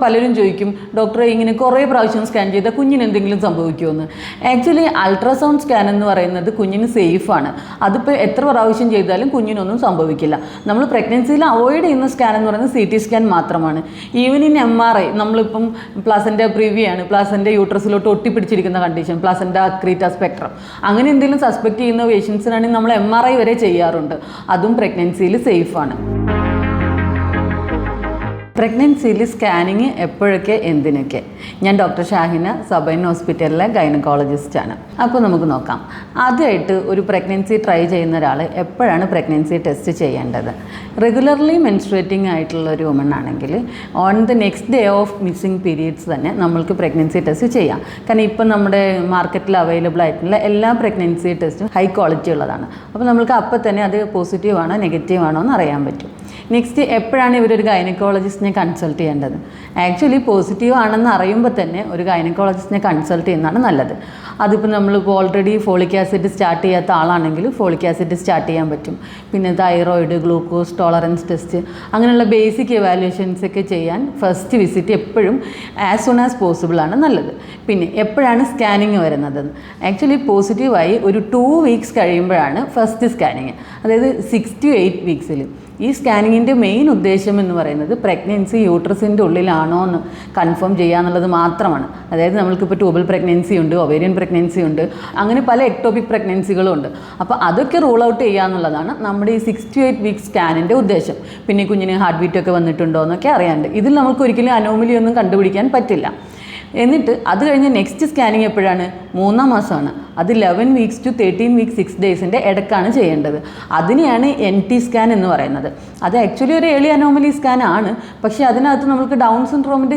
പലരും ചോദിക്കും ഡോക്ടറെ ഇങ്ങനെ കുറേ പ്രാവശ്യം സ്കാൻ ചെയ്താൽ കുഞ്ഞിന് എന്തെങ്കിലും സംഭവിക്കുമോ എന്ന് ആക്ച്വലി അൾട്രാസൗണ്ട് സ്കാൻ എന്ന് പറയുന്നത് കുഞ്ഞിന് സേഫാണ് അതിപ്പോൾ എത്ര പ്രാവശ്യം ചെയ്താലും കുഞ്ഞിനൊന്നും സംഭവിക്കില്ല. നമ്മൾ പ്രഗ്നൻസിയിൽ അവോയ്ഡ് ചെയ്യുന്ന സ്കാൻ എന്ന് പറയുന്നത് സി ടി സ്കാൻ മാത്രമാണ്. Even in M R I നമ്മളിപ്പം പ്ലാസന്റെ പ്രീവ്യൂ ആണ് പ്ലാസന്റെ യൂട്രസിലോട്ട് ഒട്ടിപ്പിടിച്ചിരിക്കുന്ന കണ്ടീഷൻ പ്ലാസന്റെ അക്രീറ്റ സ്പെക്ട്രം അങ്ങനെ എന്തെങ്കിലും സസ്പെക്ട് ചെയ്യുന്ന പേഷ്യൻസിനാണെങ്കിൽ നമ്മൾ എം ആർ ഐ വരെ ചെയ്യാറുണ്ട്. അതും പ്രഗ്നൻസിയിൽ സേഫാണ് പ്രഗ്നൻസിയിൽ സ്കാനിങ് എപ്പോഴൊക്കെ എന്തിനൊക്കെ? ഞാൻ ഡോക്ടർ ഷാഹിന സബൈൻ ഹോസ്പിറ്റലിലെ ഗൈനക്കോളജിസ്റ്റാണ്. അപ്പോൾ നമുക്ക് നോക്കാം. ആദ്യമായിട്ട് ഒരു പ്രഗ്നൻസി ട്രൈ ചെയ്യുന്ന ഒരാൾ എപ്പോഴാണ് പ്രഗ്നൻസി ടെസ്റ്റ് ചെയ്യേണ്ടത്? റെഗുലർലി മെൻസ്ട്രേറ്റിംഗ് ആയിട്ടുള്ള ഒരു വുമൺ ആണെങ്കിൽ on the next day of missing periods തന്നെ നമ്മൾക്ക് പ്രഗ്നൻസി ടെസ്റ്റ് ചെയ്യാം. കാരണം ഇപ്പം നമ്മുടെ മാർക്കറ്റിൽ അവൈലബിൾ ആയിട്ടുള്ള എല്ലാ പ്രഗ്നൻസി ടെസ്റ്റും ഹൈ ക്വാളിറ്റി ഉള്ളതാണ്. അപ്പോൾ നമുക്ക് അപ്പോൾ തന്നെ അത് പോസിറ്റീവ് ആണോ നെഗറ്റീവ് ആണോ എന്ന് അറിയാൻ പറ്റും. നെക്സ്റ്റ് എപ്പോഴാണ് ഇവരൊരു ഗൈനക്കോളജിസ്റ്റിനെ കൺസൾട്ട് ചെയ്യേണ്ടത്? ആക്ച്വലി പോസിറ്റീവ് ആണെന്ന് അറിയുമ്പോൾ തന്നെ ഒരു ഗൈനക്കോളജിസ്റ്റിനെ കൺസൾട്ട് ചെയ്യുന്നതാണ് നല്ലത്. അതിപ്പോൾ നമ്മളിപ്പോൾ ഓൾറെഡി ഫോളിക് ആസിഡ് സ്റ്റാർട്ട് ചെയ്യാത്ത ആളാണെങ്കിൽ ഫോളിക് ആസിഡ് സ്റ്റാർട്ട് ചെയ്യാൻ പറ്റും. പിന്നെ തൈറോയിഡ് ഗ്ലൂക്കോസ് ടോളറൻസ് ടെസ്റ്റ് അങ്ങനെയുള്ള ബേസിക് എവാലുവേഷൻസ് ഒക്കെ ചെയ്യാൻ ഫസ്റ്റ് വിസിറ്റ് എപ്പോഴും ആസ് സൂൺ ആസ് പോസിബിൾ ആണ് നല്ലത്. പിന്നെ എപ്പോഴാണ് സ്കാനിങ് വരുന്നത്? ആക്ച്വലി പോസിറ്റീവായി ഒരു ടു വീക്സ് കഴിയുമ്പോഴാണ് ഫസ്റ്റ് സ്കാനിങ് അതായത് സിക്സ് ടു എയ്റ്റ് വീക്സിൽ ഈ സ്കാനിങ്ങിന്റെ മെയിൻ ഉദ്ദേശം എന്ന് പറയുന്നത് പ്രഗ്നൻസി യൂട്രസിന്റെ ഉള്ളിലാണോ എന്ന് കൺഫേം ചെയ്യുക എന്നുള്ളത് മാത്രമാണ്. അതായത് നമ്മൾക്കിപ്പോൾ ട്യൂബൽ പ്രഗ്നൻസി ഉണ്ട് ഒവേരിയൻ പ്രഗ്നൻസി ഉണ്ട് അങ്ങനെ പല എക്ടോപിക് പ്രഗ്നൻസികളും ഉണ്ട്. അപ്പോൾ അതൊക്കെ റൂൾ ഔട്ട് ചെയ്യുക എന്നുള്ളതാണ് നമ്മുടെ ഈ സിക്സ് ടു എയ്റ്റ് വീക്ക് സ്കാനിന്റെ ഉദ്ദേശം. പിന്നെ കുഞ്ഞിന് ഹാർട്ട് ബീറ്റ് ഒക്കെ വന്നിട്ടുണ്ടോ എന്നൊക്കെ അറിയാണ്ട്. ഇതിൽ നമുക്ക് ഒരിക്കലും അനോമലി ഒന്നും കണ്ടുപിടിക്കാൻ പറ്റില്ല. എന്നിട്ട് അത് കഴിഞ്ഞ് നെക്സ്റ്റ് സ്കാനിങ് എപ്പോഴാണ്? മൂന്നാം മാസമാണ്. അത് eleven weeks to thirteen weeks six ഡേയ്സിന്റെ ഇടക്കാണ് ചെയ്യേണ്ടത്. അതിനെയാണ് എൻ ടി സ്കാൻ എന്ന് പറയുന്നത്. അത് ആക്ച്വലി ഒരു ഏളി അനോമലി സ്കാൻ ആണ്. പക്ഷേ അതിനകത്ത് നമുക്ക് ഡൗൺ സിൻഡ്രോമിന്റെ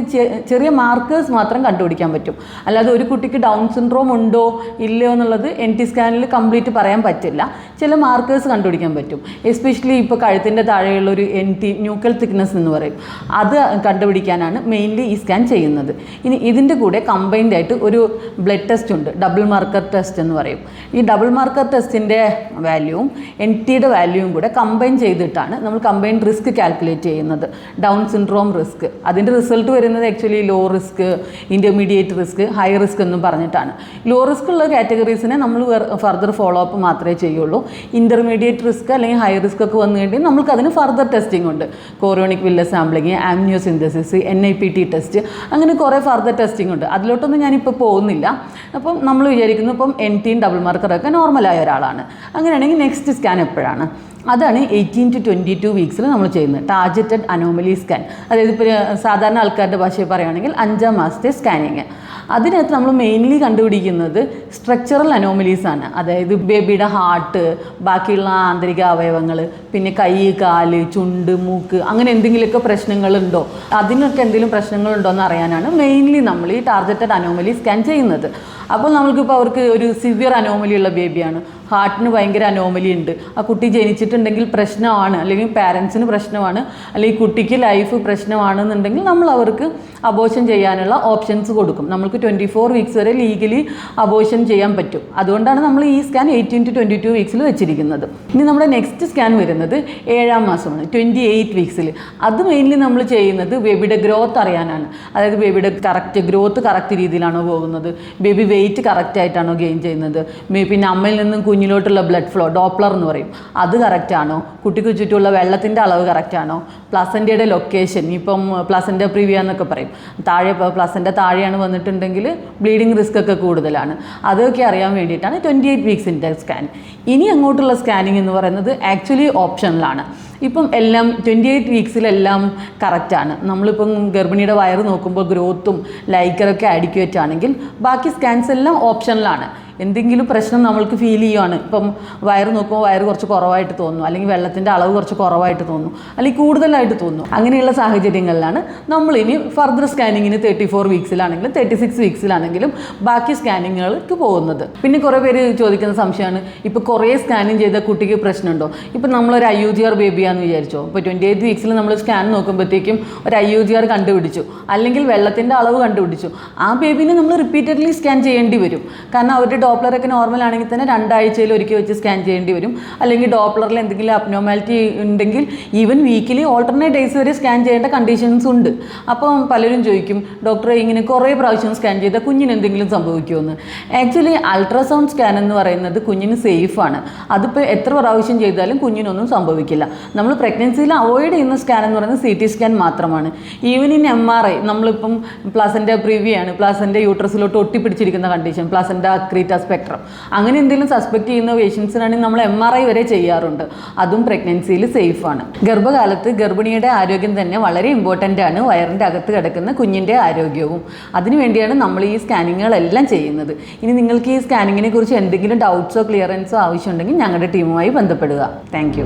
ചെറിയ മാർക്കേഴ്സ് മാത്രം കണ്ടുപിടിക്കാൻ പറ്റും. അല്ലാതെ ഒരു കുട്ടിക്ക് ഡൗൺ സിൻഡ്രോം ഉണ്ടോ ഇല്ലയോ എന്നുള്ളത് എൻ ടി സ്കാനിൽ കംപ്ലീറ്റ് പറയാൻ പറ്റില്ല. ചില മാർക്കേഴ്സ് കണ്ടുപിടിക്കാൻ പറ്റും. എസ്പെഷ്യലി ഇപ്പോൾ കഴുത്തിന്റെ താഴെയുള്ള ഒരു എൻ ടി ന്യൂക്കൽ തിക്നെസ് എന്ന് പറയും. അത് കണ്ടുപിടിക്കാനാണ് മെയിൻലി ഈ സ്കാൻ ചെയ്യുന്നത്. ഇനി ഇതിന്റെ കൂടെ കമ്പൈൻഡ് ആയിട്ട് ഒരു ബ്ലഡ് ടെസ്റ്റ് ഉണ്ട്. ഡബിൾ മാർക്കർ ടെസ്റ്റ് എന്ന് പറയും. ഈ ഡബിൾ മാർക്കർ ടെസ്റ്റിന്റെ വാല്യൂവും എൻ ടിയുടെ വാല്യൂവും കൂടെ കമ്പൈൻ ചെയ്തിട്ടാണ് നമ്മൾ കമ്പൈൻഡ് റിസ്ക് കാൽക്കുലേറ്റ് ചെയ്യുന്നത്. ഡൗൺ സിൻഡ്രോം റിസ്ക് അതിന്റെ റിസൾട്ട് വരുന്നത് actually low risk intermediate risk high risk എന്നും പറഞ്ഞിട്ടാണ്. ലോ റിസ്ക് ഉള്ള കാറ്റഗറീസിനെ നമ്മൾ ഫർദർ ഫോളോ അപ്പ് മാത്രമേ ചെയ്യുള്ളൂ. ഇന്റർമീഡിയറ്റ് റിസ്ക് അല്ലെങ്കിൽ ഹൈ റിസ്ക് ഒക്കെ വന്നു കഴിഞ്ഞാൽ നമുക്ക് അതിന് ഫർദർ ടെസ്റ്റിംഗ് ഉണ്ട്. Chorionic villus sampling amniocentesis N I P T test അങ്ങനെ കുറേ ഫർദർ ടെസ്റ്റിംഗ് ഉണ്ട്. അതിലോട്ടൊന്നും ഞാനിപ്പോൾ പോകുന്നില്ല. അപ്പം നമ്മൾ വിചാരിക്കുന്നു ഇപ്പം എൻ ടീൻ ഡബിൾ മാർക്കറൊക്കെ നോർമലായ ഒരാളാണ്. അങ്ങനെയാണെങ്കിൽ നെക്സ്റ്റ് സ്കാൻ എപ്പോഴാണ്? അതാണ് എയ്റ്റീൻ ടു ട്വന്റി ടു വീക്സിൽ നമ്മൾ ചെയ്യുന്നത്. ടാർജറ്റഡ് അനോമലി സ്കാൻ അതായത് ഇപ്പോൾ സാധാരണ ആൾക്കാരുടെ ഭാഷയിൽ പറയുകയാണെങ്കിൽ അഞ്ചാം മാസത്തെ സ്കാനിങ് അതിനകത്ത് നമ്മൾ മെയിൻലി കണ്ടുപിടിക്കുന്നത് സ്ട്രക്ചറൽ അനോമലീസ് ആണ്. അതായത് ബേബിയുടെ ഹാർട്ട് ബാക്കിയുള്ള ആന്തരിക അവയവങ്ങൾ പിന്നെ കൈ കാൽ ചുണ്ട് മൂക്ക് അങ്ങനെ എന്തെങ്കിലുമൊക്കെ പ്രശ്നങ്ങളുണ്ടോ? അതിനൊക്കെ എന്തെങ്കിലും പ്രശ്നങ്ങളുണ്ടോ എന്ന് അറിയാനാണ് മെയിൻലി നമ്മൾ ഈ ടാർജറ്റഡ് അനോമലി സ്കാൻ ചെയ്യുന്നത്. അപ്പോൾ നമ്മൾക്കിപ്പോൾ അവർക്ക് ഒരു സിവിയർ അനോമലി ഉള്ള ബേബിയാണ് ഹാർട്ടിന് ഭയങ്കര അനോമലി ഉണ്ട്. ആ കുട്ടി ജനിച്ചിട്ടുണ്ടെങ്കിൽ പ്രശ്നമാണ് അല്ലെങ്കിൽ പാരൻസിന് പ്രശ്നമാണ് അല്ലെങ്കിൽ കുട്ടിക്ക് ലൈഫ് പ്രശ്നമാണെന്നുണ്ടെങ്കിൽ നമ്മൾ അവർക്ക് അബോഷൻ ചെയ്യാനുള്ള ഓപ്ഷൻസ് കൊടുക്കും. നമുക്ക് ട്വന്റി ഫോർ വീക്സ് വരെ ലീഗലി അബോഷൻ ചെയ്യാൻ പറ്റും. അതുകൊണ്ടാണ് നമ്മൾ ഈ scan eighteen to twenty two വീക്സിൽ വെച്ചിരിക്കുന്നത്. ഇനി നമ്മുടെ നെക്സ്റ്റ് സ്കാൻ വരുന്നത് ഏഴാം മാസമാണ് ട്വന്റി എയ്റ്റ് വീക്സിൽ അത് മെയിൻലി നമ്മൾ ചെയ്യുന്നത് ബേബിയുടെ ഗ്രോത്ത് അറിയാനാണ്. അതായത് ബേബിയുടെ കറക്റ്റ് ഗ്രോത്ത് കറക്റ്റ് രീതിയിലാണോ പോകുന്നത് ബേബി വെയിറ്റ് കറക്റ്റ് ആയിട്ടാണോ ഗെയിൻ ചെയ്യുന്നത് പിന്നെ അമ്മയിൽ നിന്നും കുഞ്ഞിലോട്ടുള്ള ബ്ലഡ് ഫ്ലോ ഡോപ്ലർ എന്ന് പറയും. അത് കറക്റ്റാണോ കുട്ടിക്ക് ചുറ്റുമുള്ള വെള്ളത്തിന്റെ അളവ് കറക്റ്റാണോ പ്ലസന്റെയുടെ ലൊക്കേഷൻ ഇപ്പം പ്ലസന്റ പ്രിവ്യ എന്നൊക്കെ പറയും. താഴെ പ്ലസന്റെ താഴെയാണ് വന്നിട്ടുണ്ടെങ്കിൽ ബ്ലീഡിങ് റിസ്ക് ഒക്കെ കൂടുതലാണ്. അതൊക്കെ അറിയാൻ വേണ്ടിയിട്ടാണ് ട്വന്റി എയ്റ്റ് വീക്സിന്റെ സ്കാൻ ഇനി അങ്ങോട്ടുള്ള സ്കാനിങ് എന്ന് പറയുന്നത് ആക്ച്വലി ഓപ്ഷനിലാണ് ഇപ്പം എല്ലാം ട്വന്റി എയ്റ്റ് വീക്സിലെല്ലാം കറക്റ്റാണ് നമ്മളിപ്പം ഗർഭിണിയുടെ വയറ് നോക്കുമ്പോൾ ഗ്രോത്തും ലൈക്കറൊക്കെ അഡിക്വേറ്റ് ആണെങ്കിൽ ബാക്കി സ്കാൻസ് എല്ലാം ഓപ്ഷനിലാണ് എന്തെങ്കിലും പ്രശ്നം നമ്മൾക്ക് ഫീൽ ചെയ്യുവാണ്. ഇപ്പം വയറ് നോക്കുമ്പോൾ വയറ് കുറച്ച് കുറവായിട്ട് തോന്നുന്നു. അല്ലെങ്കിൽ വെള്ളത്തിന്റെ അളവ് കുറച്ച് കുറവായിട്ട് തോന്നുന്നു. അല്ലെങ്കിൽ കൂടുതലായിട്ട് തോന്നുന്നു. അങ്ങനെയുള്ള സാഹചര്യങ്ങളിലാണ് ഇനി ഫർദർ സ്കാനിങ്ങിന് തേർട്ടി ഫോർ വീക്സിലാണെങ്കിലും തേർട്ടി സിക്സ് വീക്സിലാണെങ്കിലും ബാക്കി സ്കാനിങ്ങുകൾക്ക് പോകുന്നത്. പിന്നെ കുറേ പേര് ചോദിക്കുന്ന സംശയമാണ്. ഇപ്പോൾ കുറേ സ്കാനിങ് ചെയ്ത കുട്ടിക്ക് പ്രശ്നമുണ്ടോ? ഇപ്പം നമ്മളൊരു ഐ യു ജി ആർ ബേബിയാന്ന് വിചാരിച്ചോ? ഇപ്പോൾ ട്വന്റി എയ്റ്റ് വീക്സിൽ നമ്മൾ സ്കാൻ നോക്കുമ്പോഴത്തേക്കും ഒരു ഐ യു ജി ആർ കണ്ടുപിടിച്ചു. അല്ലെങ്കിൽ വെള്ളത്തിന്റെ അളവ് കണ്ടുപിടിച്ചു. ആ ബേബിനെ നമ്മൾ റിപ്പീറ്റഡ്ലി സ്കാൻ ചെയ്യേണ്ടി വരും. കാരണം അവരുടെ ഡോപ്ലറൊക്കെ നോർമൽ ആണെങ്കിൽ തന്നെ രണ്ടാഴ്ചയിൽ ഒരുക്കി വെച്ച് സ്കാൻ ചെയ്യേണ്ടി വരും. അല്ലെങ്കിൽ ഡോപ്ലറിൽ എന്തെങ്കിലും അബ്നോമാലിറ്റി ഉണ്ടെങ്കിൽ ഈവൻ വീക്കിലി ഓൾട്ടർനേറ്റ് ഡേയ്സ് വരെ സ്കാൻ ചെയ്യേണ്ട കണ്ടീഷൻസ് ഉണ്ട്. അപ്പോൾ പലരും ചോദിക്കും ഡോക്ടറെ ഇങ്ങനെ കുറേ പ്രാവശ്യം സ്കാൻ ചെയ്താൽ കുഞ്ഞിന് എന്തെങ്കിലും സംഭവിക്കുമെന്ന് ആക്ച്വലി അൾട്രാസൗണ്ട് സ്കാൻ എന്ന് പറയുന്നത് കുഞ്ഞിന് സേഫാണ് അതിപ്പോൾ എത്ര പ്രാവശ്യം ചെയ്താലും കുഞ്ഞിനൊന്നും സംഭവിക്കില്ല. നമ്മൾ പ്രഗ്നൻസിയിൽ അവോയ്ഡ് ചെയ്യുന്ന സ്കാൻ എന്ന് പറയുന്നത് സി ടി സ്കാൻ മാത്രമാണ്. Even in M R I നമ്മളിപ്പം പ്ലാസന്റെ പ്രീവിയാണ് പ്ലസന്റെ യൂട്രസിലോട്ട് ഒട്ടിപ്പിടിച്ചിരിക്കുന്ന കണ്ടീഷൻ പ്ലസന്റെ അക്രീറ്റ സ്പെക്ട്രം അങ്ങനെ എന്തെങ്കിലും സസ്പെക്ട് ചെയ്യുന്ന പേഷ്യൻസിനാണെങ്കിൽ നമ്മൾ എം ആർ ഐ വരെ ചെയ്യാറുണ്ട്. അതും പ്രഗ്നൻസിയിൽ സേഫാണ് ഗർഭകാലത്ത് ഗർഭിണിയുടെ ആരോഗ്യം തന്നെ വളരെ ഇമ്പോർട്ടന്റ് ആണ്. വയറിന്റെ അകത്ത് കിടക്കുന്ന കുഞ്ഞിന്റെ ആരോഗ്യവും. അതിനുവേണ്ടിയാണ് നമ്മൾ ഈ സ്കാനിങ്ങുകളെല്ലാം ചെയ്യുന്നത്. ഇനി നിങ്ങൾക്ക് ഈ സ്കാനിങ്ങിനെ കുറിച്ച് എന്തെങ്കിലും ഡൗട്ട്സോ ക്ലിയറൻസോ ആവശ്യമുണ്ടെങ്കിൽ ഞങ്ങളുടെ ടീമുമായി ബന്ധപ്പെടുക. താങ്ക്